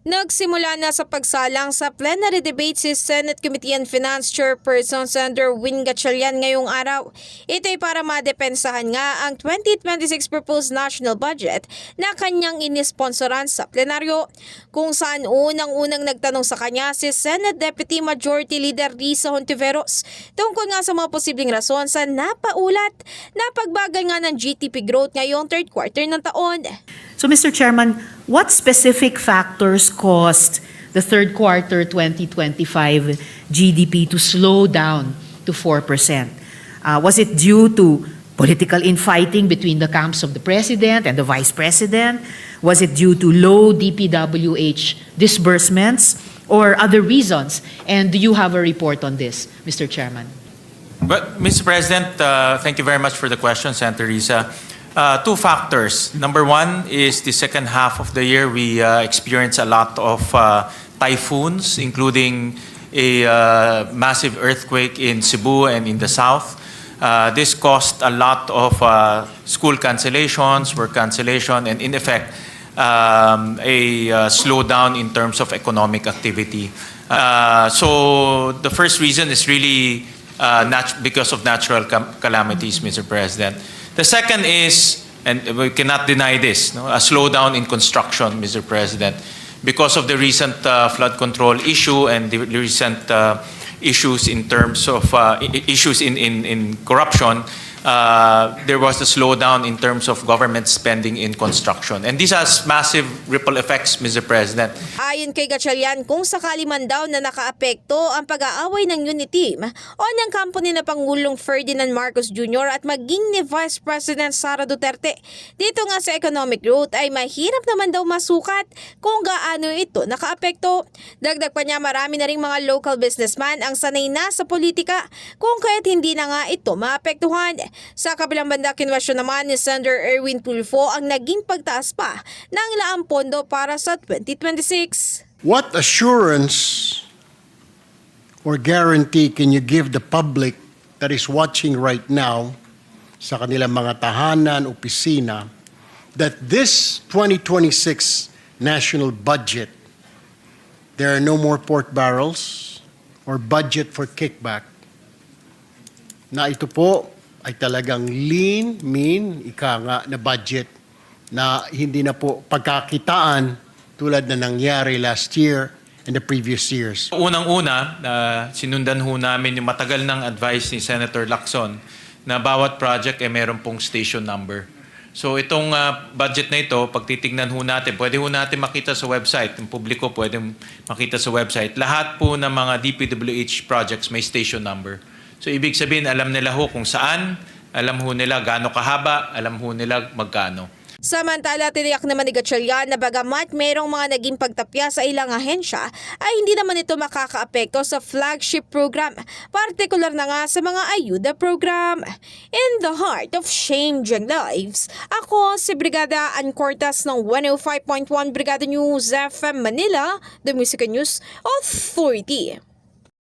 Nagsimula na sa pagsalang sa plenary debate si Senate Committee on Finance Chairperson Senator Win Gatchalian ngayong araw. Ito ay para madepensahan nga ang 2026 proposed national budget na kanyang inisponsoran sa plenaryo. Kung saan unang-unang nagtanong sa kanya si Senate Deputy Majority Leader Risa Hontiveros tungkol nga sa mga posibleng rason sa napaulat na pagbagal nga ng GDP growth ngayong third quarter ng taon. So, Mr. Chairman, what specific factors caused the third quarter 2025 GDP to slow down to 4%? Uh, was it due to political infighting between the camps of the president and the vice president? Was it due to low DPWH disbursements or other reasons? And do you have a report on this, Mr. Chairman? But, Mr. President, uh, thank you very much for the question, Risa. Uh, two factors. Number one is the second half of the year, we uh, experienced a lot of uh, typhoons, including a massive earthquake in Cebu and in the south. This caused a lot of school cancellations, work cancellation, and in effect, um, a slowdown in terms of economic activity. So the first reason is really because of natural calamities, Mr. President. The second is, and we cannot deny this, no, a slowdown in construction, Mr. President, because of the recent uh, flood control issue and the recent uh, issues in terms of uh, issues in, in, in corruption. Uh, there was a slowdown in terms of government spending in construction. And this has massive ripple effects, Mr. President. Ayon kay Gatchalian, kung sakali man daw na nakaapekto ang pag-aaway ng unit team o ng kampo ni na Pangulong Ferdinand Marcos Jr. at maging ni Vice President Sara Duterte, dito nga sa economic growth ay mahirap naman daw masukat kung gaano ito nakaapekto. Dagdag pa niya marami na ring mga local businessman ang sanay na sa politika kung kaya't hindi na nga ito maapektuhan. Sa kabilang banda, kinwestiyon naman ni Senator Erwin Tulfo ang naging pagtaas pa ng laang pondo para sa 2026. What assurance or guarantee can you give the public that is watching right now sa kanilang mga tahanan, opisina, that this 2026 national budget, there are no more pork barrels or budget for kickback, na ito po ay talagang lean, mean, ika nga na budget na hindi na po pagkakitaan tulad na nangyari last year and the previous years. Unang-una, uh, sinundan ho namin yung matagal ng advice ni Senator Lacson na bawat project ay meron pong station number. So itong uh, budget na ito, pag titignan ho natin, pwede ho natin makita sa website, yung publiko pwede makita sa website, lahat po ng mga DPWH projects may station number. So ibig sabihin, alam nila ho kung saan, alam ho nila gaano kahaba, alam ho nila magkano. Samantala, tiniyak naman ni Gatchalian na bagamat mayroong mga naging pagtapya sa ilang ahensya, ay hindi naman ito makakaapekto sa flagship program, partikular na nga sa mga ayuda program. In the heart of changing lives, ako si Brigada Ann Cortas ng 105.1 Brigada News FM Manila, The Music News Authority.